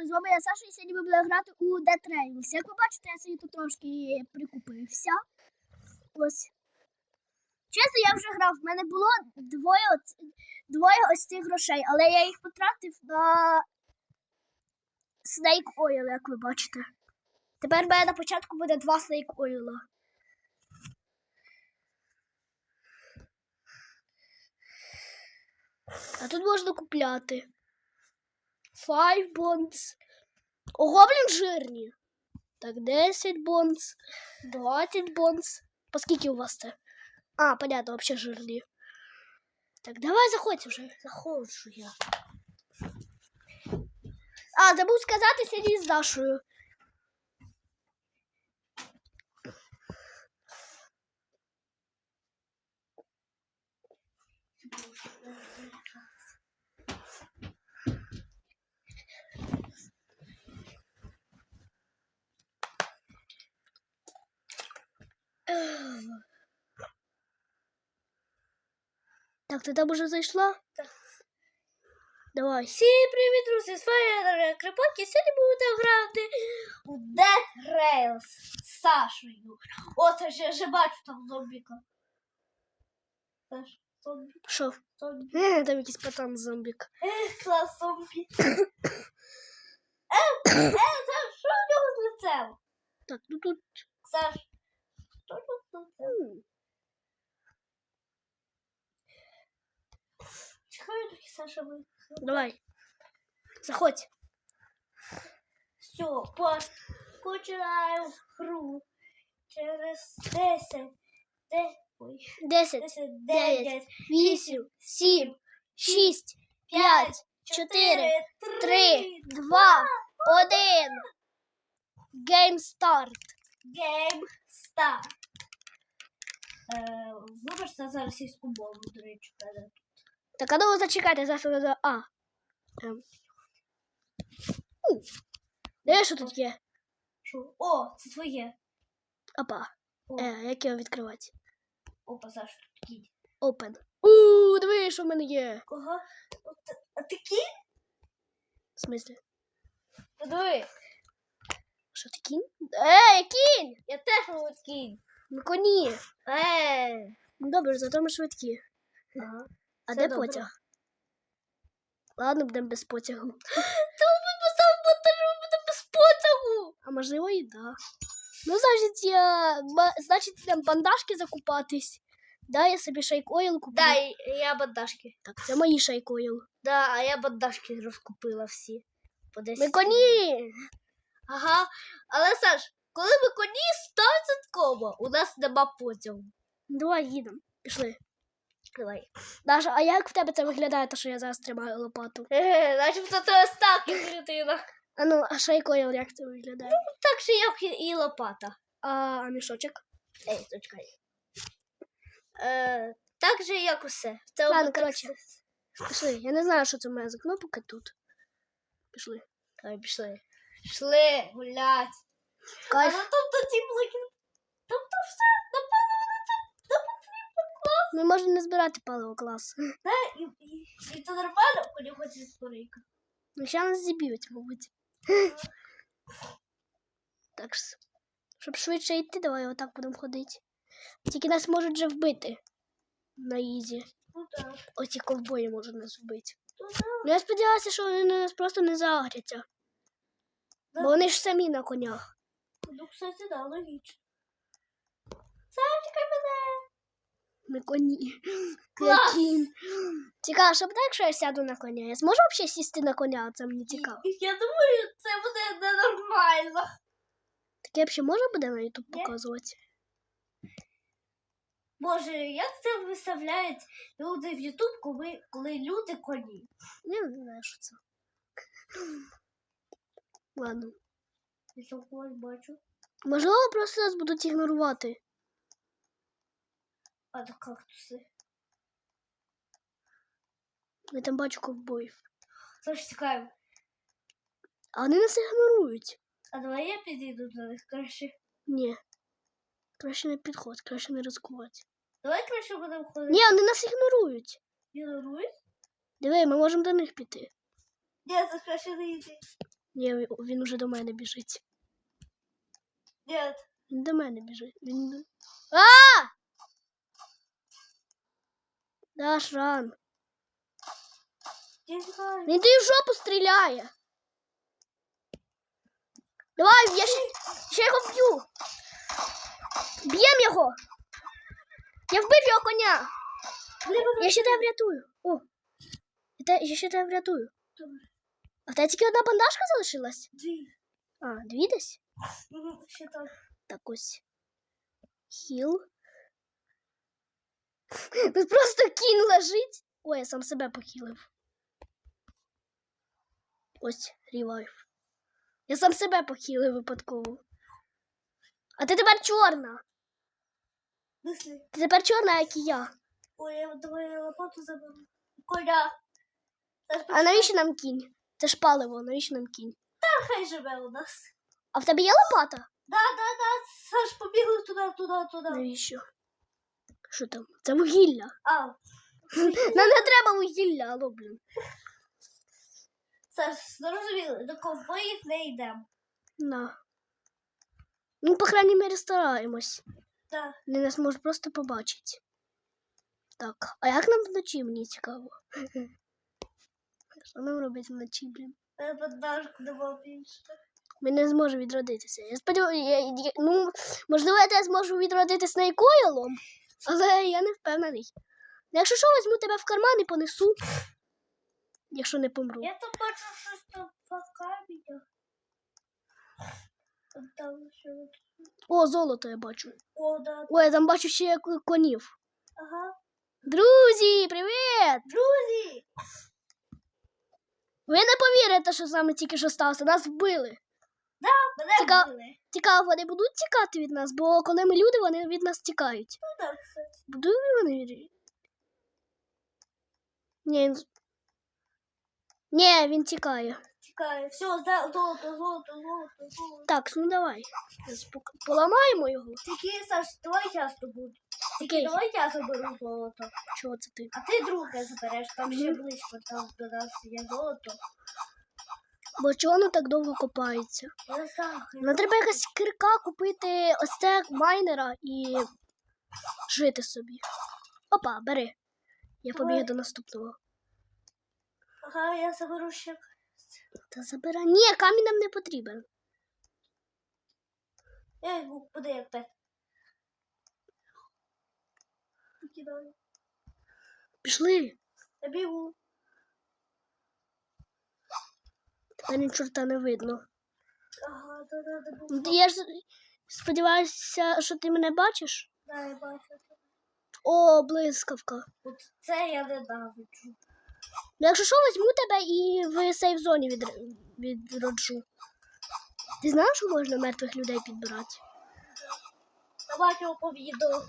привіт! З вами я Саша, і сьогодні ми будемо грати у Dead Trails. Як ви бачите, я собі тут трошки прикупився. Ось. Чесно, я вже грав. В мене було двоє, двоє ось цих грошей, але я їх потратив на Snake Oil, як ви бачите. Тепер в мене на початку буде два Snake Oil. А тут можна купляти. Five bonds. Ого, блін, жирні. Так, 10 бонс, 20 бонс. По скільки у вас це? А, понятно, вообще жирні. Так, давай заходь уже. Заходжу я. А, забув сказати, сиді з Дашою. Так, ти там уже зайшла? Так. Давай. Всім привіт, друзі! З вами Крипак і сьогодні будемо грати у Dead Rails з Сашою. О, це ж я вже бачу там зомбіка. Саш, зомбі, Що? зомбі. Е, там якийсь пацан зомбік. Ех, клас зомбі. Е, е, Саш, що в нього з лицем? Так, ну тут. Саш, Чекаю, трохи Саша ви. Давай. Заходь. Все, по... починаємо гру. Через 10, де... Ой. 10, 10, 9, 9, 8, 7, 6, 5, 5, 4, 3, 2, 1. Game start. Game start. Е, Вибачте за російську мову, до речі, в. Так, а ну зачекайте, зараз за А. Ем. У. Де що тут є? Що? О, це твоє. Опа. О, Е, як його відкривати? Опа, Саш, тут кінь. Open. У, диви, що в мене є. Кого? От, а ти кінь? В смислі? Подиви. Що ти кінь? Ей, кінь! Я теж от кінь. На коні. Е. Ну, Добре, зато ми швидкі. Ага. А де добре. потяг? Ладно, будемо без потягу. Та ми поставимо монтажу, буде без потягу. А можливо і да. Ну, значить, я. Значить, там бандажки закупатись. Да, я собі шейк ойл куплю. Да, і- я бандажки. Так, це мої шейк ойл. Да, а я бандажки розкупила всі. По 10 Ми коні! Ага. Але Саш, коли ми коні 100%, у нас нема потягу. Давай їдемо. Пішли. Давай. Даша, а як в тебе це виглядає, то що я зараз тримаю лопату? Е, Начебто це ось так. А ну, а шейк ойл як це виглядає? Так же, як і- лопата. А, а мішочок? Ей, зачекай. Е, так же, як усе. Це Ладно, отак коротше. Пішли. Я не знаю, що це мене за кнопка тут. Пішли. Давай, пішли. Пішли гулять. Кайф. ну тобто ті блоки. Тобто все, напевно, вони тут до потрібно клас. Ми можемо не збирати паливо клас. Да, і, і, і це нормально, коли хочеш спорейка. Ну, ще нас зіб'ють, мабуть. Так. Щоб швидше йти, давай отак будемо ходити. Тільки нас можуть вже вбити. На ізі. Ну так, Оці ковбої можуть нас вбити. ну. Ну я сподіваюся, що вони на нас просто не загряться. Бо вони ж самі на конях. Ну, кстати, да, логічно. Сачка мене. На коні. Клас! Цікаво, що буде, якщо я сяду на коня? Я зможу взагалі сісти на коня? Це мені цікаво. Я думаю, це буде ненормально. Таке взагалі можна буде на Ні. показувати? Боже, як це виставляють люди в Ютуб, коли, коли люди коні? Я не знаю, що це. Ладно. Я когось бачу. Можливо, просто нас будуть ігнорувати. А то кактуси. Я там бачу ковбоїв. Тож чекаємо. А вони нас ігнорують. А давай я підійду до них краще. Ні. Краще не підходь, краще не ризикувати. Давай краще будемо ходити. Ні, вони нас ігнорують. Ігнорують? Диви, ми можемо до них піти. Ні, це краще не йти. Ні, він уже до мене біжить. Він до мене біжить. Він... до- А! Даш ран. Він тобі в жопу стріляє. Давай, я ще, ще його вб'ю. Б'єм його. Я вбив його коня. Я ще тебе врятую. О. Я, те, я ще тебе врятую. А в тебе тільки одна бандажка залишилась? Дві. А, дві десь? Ще так. Так ось. Хіл. Тут просто кінь лежить. Ой, я сам себе похилив. Ось ревайв. Я сам себе похилив випадково. А ти тепер чорна. Мислі. Ти тепер чорна, як і я. Ой, я давай лопату заберу. Коля. А навіщо нам кінь? Це ж паливо, навіщо нам кінь? хай живе у нас. А в тебе є лопата? Да, да, да. Саш, побігли туди, туди, туди. Навіщо? Що там? Це вугілля. А, Нам не треба вугілля, алло, блін. Саш, зрозуміли, до ковбоїв не йдемо. На. Ну, по крайній мірі, стараємось. Так. Вони нас можуть просто побачити. Так, а як нам вночі, мені цікаво. Що нам робити вночі, блін? Я бандажку давав більше. Ми не зможемо відродитися. Я сподіваюся, ну, можливо, я теж зможу відродитися на ікоїлом, але я не впевнений. Якщо що, візьму тебе в карман і понесу, якщо не помру. Я там бачу щось там по що. О, золото я бачу. О, да. Ой, я там бачу ще конів. Ага. Друзі, привіт! Друзі! Ви не повірите, що з нами тільки що сталося. Нас вбили. Мене Цікав- вбили. Цікаво, вони будуть тікати від нас, бо коли ми люди, вони від нас тікають. Ну так, кстати. Будуть вони від... Ні, він... Ні, він тікає. Чекай, все, золото, золото, золото, золото. Так, ну давай. Зараз пок- Поламаємо його. Тільки, Саш, давай часто буде. Тільки Окей. давай я заберу золото. Чого це ти? А ти друге забереш, там ще близько, там до нас є золото. Бо чого воно так довго копається? Я. Нам треба якась кирка купити ось це майнера і жити собі. Опа, бери. Я побіг до наступного. Ага, я заберу ще. Та забирай. Ні, камінь нам не потрібен. Ей, куди як так? Пішли. Я бігу. Та ні чорта не видно. Ага, да, да, да, Ну. Я ж сподіваюся, що ти мене бачиш. Да, я бачу. О, блискавка. От це я не ненавиджу. Ну, якщо що, візьму тебе і в сейф-зоні від... відроджу. Ти знаєш, що можна мертвих людей підбирати? Я бачив по відео.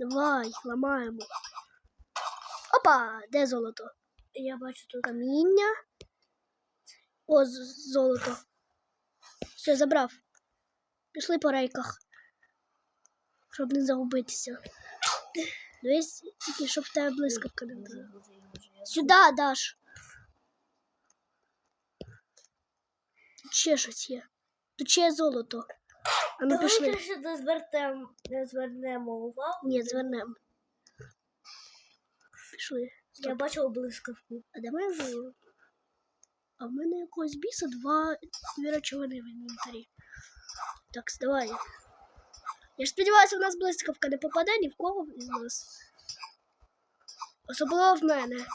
Давай, ламаємо. Опа, де золото? Я бачу тут. Каміння. О, золото. Все, забрав. Пішли по рейках. Щоб не загубитися. Дивись, тільки щоб в тебе блискавка не була. Сюди, Даш. Ще щось є. Тут ще є золото. А ну пішли. Давайте ще не звернемо, не звернемо увагу. Ні, звернемо. Пішли. Я бачив блискавку. А де моя золото? А в мене якогось біса два дві речовини в інвентарі. Так, давай. Я ж сподіваюся, у нас блискавка не попаде ні в кого із нас. Особливо в мене.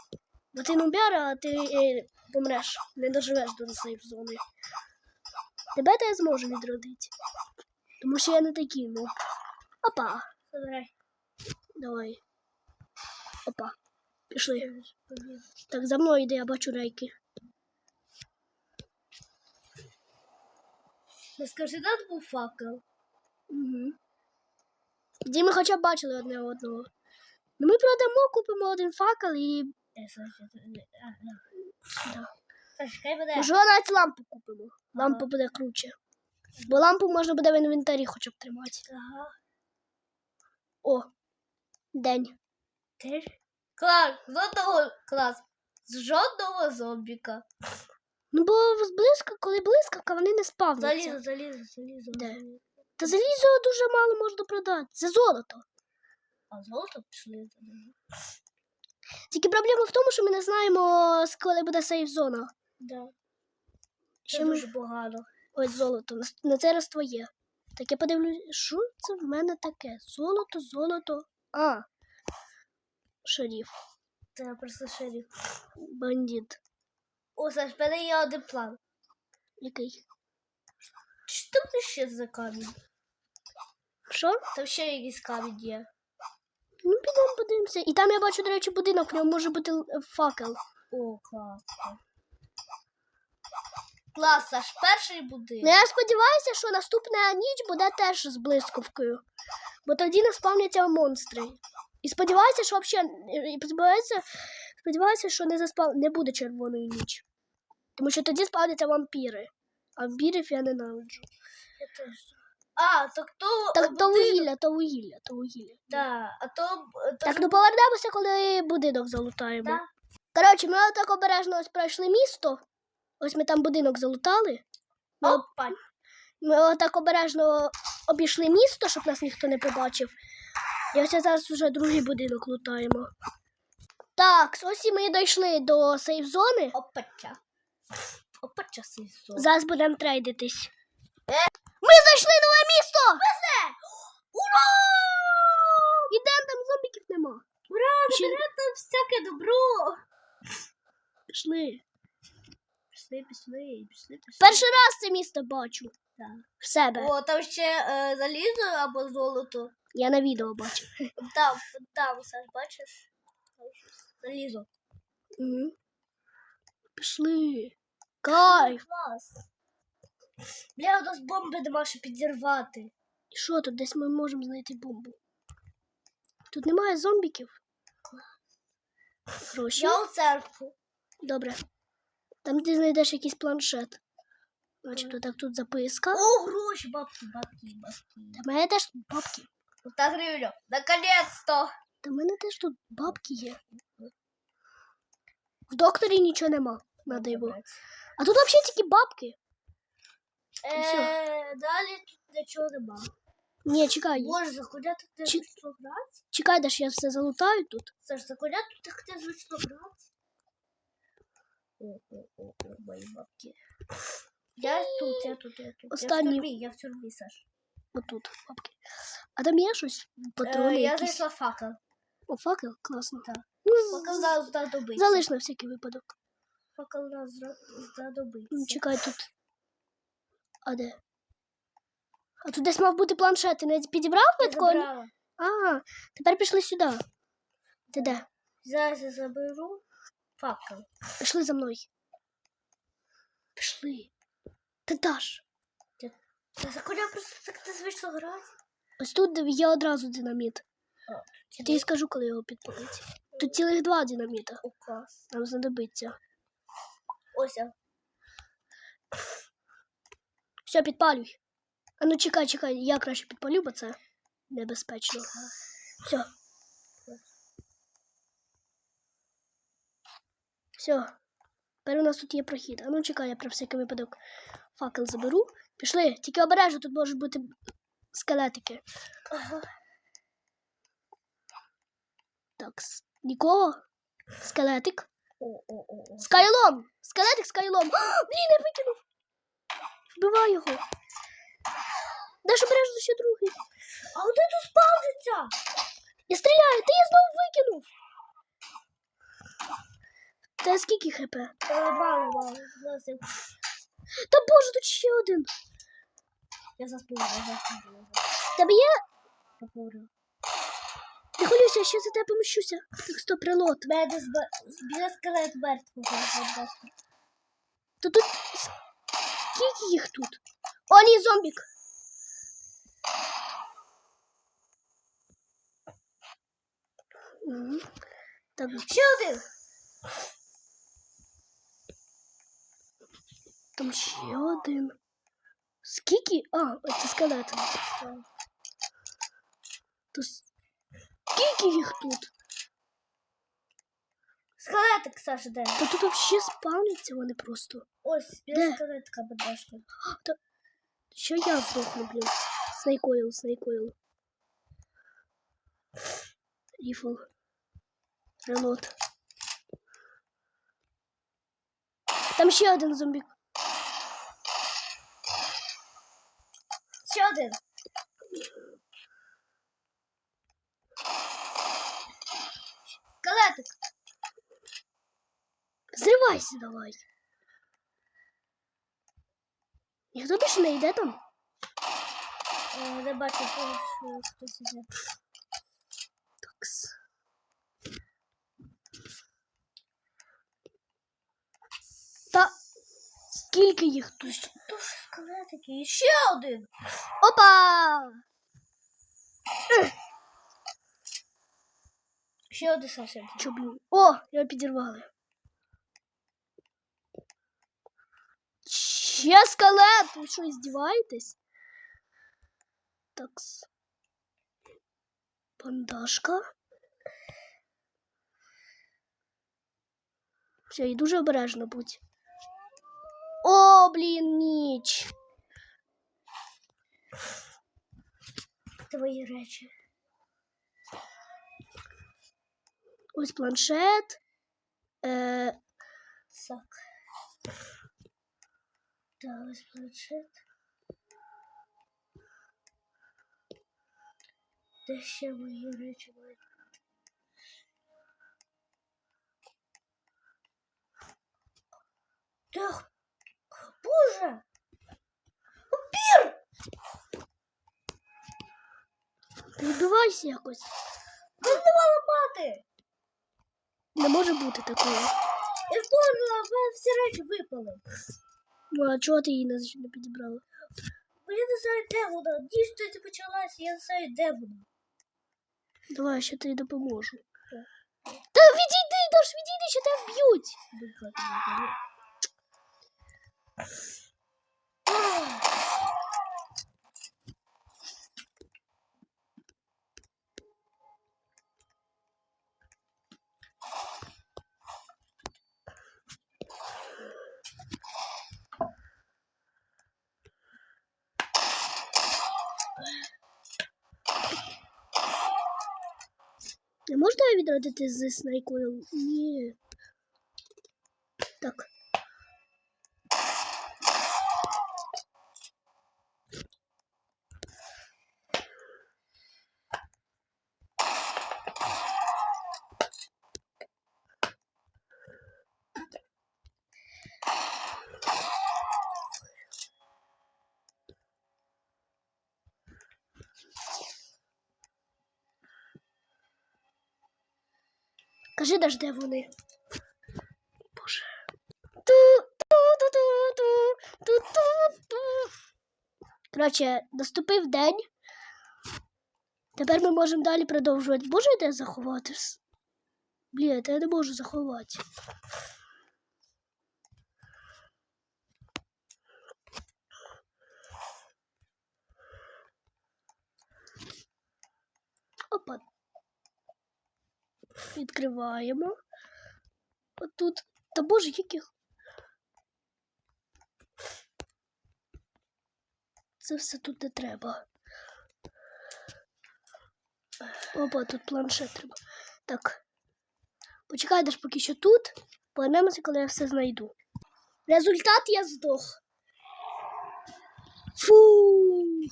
Бо ти нубяра, а ти е, помреш, не доживеш до сейф зони. Тебе то я зможу відродити. Тому що я не такий нуб. Опа, Забирай. давай. Опа. Пішли. Так, за мною йде, я бачу рейки. Не скажи, тут був факел. Угу. Тоді ми хоча б бачили одне одного. Ну ми продамо, купимо один факел і. Е. Можливо, навіть лампу купимо. Лампа буде круче. Бо лампу можна буде в інвентарі хоча б тримати. Ага. О, День. Теж? Клас, жодного клас. З жодного зомбіка. Ну, бо зблизька, коли блискавка, вони не спавняться. Залізо, залізо, залізо. Де? Та залізо дуже мало можна продати. Це золото. А золото пішли. Тільки проблема в тому, що ми не знаємо, коли буде сейф зона. Да. Ще Це ми- дуже погано. Ось золото. На, це раз твоє. Так я подивлюсь, що це в мене таке? Золото, золото. А. Шеріф. Це просто шериф. Бандит. О, Саш, в мене є один план. Який? Що там ще за камінь? Що? Там ще якийсь камінь є. Ну, підемо подивимося. І там я бачу, до речі, будинок, в ньому може бути факел. О, класно. Клас, Саш, перший будинок. Ну, я сподіваюся, що наступна ніч буде теж з блискавкою. Бо тоді не спавняться монстри. І сподіваюся, що взагалі. І сподіваюся, сподіваюся, що не заспав... не буде червоної ніч. Тому що тоді спавняться вампіри. А вампірів я ненавиджу. Я теж. А, так то. Так, то будинок. вугілля, то вугілля, то вугілля. Да, а то. то Так, ж- ну повернемося, коли будинок залутаємо. Да. Коротше, ми отак обережно ось пройшли місто. Ось ми там будинок залутали. Ми, ми отак обережно обійшли місто, щоб нас ніхто не побачив. І ось зараз вже другий будинок лутаємо. Так, ось і ми дійшли до сейф-зони. Опача. Опача сисо. Зараз будемо трейдитись. Е. Ми знайшли нове місто! Ура! Ідемо, там зомбіків нема. Ура! Ще... там всяке добро. Пішли. Пішли, пішли, пішли, пішли. Перший раз це місто бачу. Так. В себе. О, там ще е, залізо або золото. Я на відео бачу. Там, там, Саш, бачиш? Там щось. Залізо. Угу. Пішли. Кайф. Клас. Бля, у нас бомби нема що підірвати. І що тут? Десь ми можемо знайти бомбу. Тут немає зомбіків. Гроші. Я у церкву. Добре. Там ти знайдеш якийсь планшет. Начебто так тут записка. О, гроші, бабки, бабки, бабки. Та мене теж тут бабки. Та гривню. Наконец-то. Та мене теж тут бабки є. В докторі нічого нема. На диво. А тут взагалі тільки бабки. Е, далі тут нічого нема. Ні, чекай. Боже, заходять ти Чи- звично грати? Чекай, де ж я все залутаю тут. Саш, заходять тут ти звично грати? О, о, о, о, мої бабки. Я тут, я тут, я тут. Останній. Я в тюрмі, я в тюрмі, Саш. Отут бабки. А там є щось? Патрони Е, я якісь. знайшла факел. О, факел? Класно. Так. Ну, Факел нас знадобиться. залиш на всякий випадок. Факел нас зра- знадобиться. Ну, Чекай тут. А де? А тут десь мав бути планшет, ти не підібрав Я забрала. А, тепер пішли сюди. Ти де? Зараз я заберу факел. Пішли за мною. Пішли. Ти даш. Та заходять просто так ти звично грати. Ось тут є одразу динаміт. Я тобі скажу, коли його підпалити. Тут цілих два динаміта. О, клас. Нам знадобиться. Ось я. Все, підпалюй. А ну чекай, чекай, я краще підпалю, бо це небезпечно. Все. Все. Тепер у нас тут є прохід. А ну чекай, я про всякий випадок факел заберу. Пішли, тільки обережно, тут можуть бути скелетики. Ага. Так, с- нікого. Скелетик. Скайлом! Скелетик скайлом! А, Блін, я викинув! Вбивай його! Даш обережно ще другий. А от тут спавниться. Я стріляю, ти я знову викинув. Та скільки хп? Мало, мало. Та боже, тут ще один. Я заспорю, я заспорю. Тебе є? Заспорю. Не хвилюйся, я ще за тебе поміщуся. Так, стоп, прилот. Мене біля скелет мертвого. То тут скільки їх тут? О, ні, зомбік. Так, Ще один. там ще один. Скільки? А, це скелет. То с- Скільки їх тут? Скелетик, Саша, де? Та тут взагалі спавняться вони просто. Ось, Де? біля скелетика бедашка. Що я здохну, блін. Снайкойл, снайкойл. Ріфл. Гранат. Там ще один зомбік. Один. Скелетик. Зривайся давай. Ніхто більше не йде там? Я Не бачу, що хтось іде. Такс. Та скільки їх тут? Дуже скелетики. І ще один. Опа! Ще один Саша. Чо, блін? О, його підірвали. Ще скелет! Ви що, здіваєтесь? Такс. Бандажка. Все, і дуже обережно будь. О, блін, ніч. Твої речі. Ось планшет. Е, Сак. Та ось планшет. Де ще мої речі мають? бути? Де? х- Боже! ти відбивайся якось. Тут нема лопати! Не може бути такого. Я впевнена, в мене всі речі випали. Ну, а чого ти її не, не підібрала? Бо я не знаю, де вона. Ніж тоді почалася, я не знаю, де вона. Давай, я ще тобі допоможу. Та відійди, Даш, відійди, що тебе вб'ють. Не можна відродити з снайкою? Ні. Кажи даж, де вони. Боже. Коротше, наступив день. Тепер ми можемо далі продовжувати. Можете заховатись? Блін, я не можу заховати. Опа. Відкриваємо. Отут. Та боже, яких. Це все тут не треба. Опа, тут планшет треба. Так. Почекай, даш поки що тут. Повернемося, коли я все знайду. Результат я здох. Фух.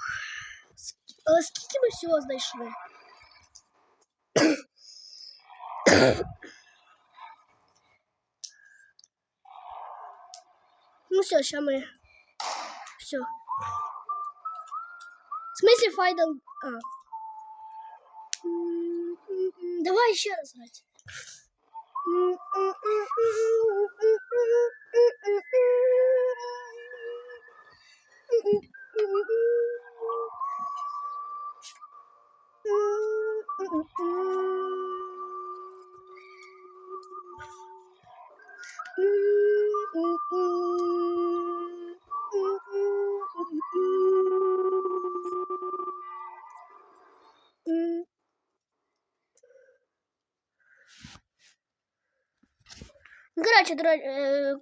Але скільки ми всього знайшли? Ну все, сейчас мы... Все. В смысле файдал... А. Давай еще раз играть.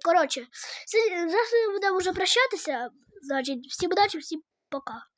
Коротше, е, зараз будемо вже прощатися. Значить, всім удачі, всім пока.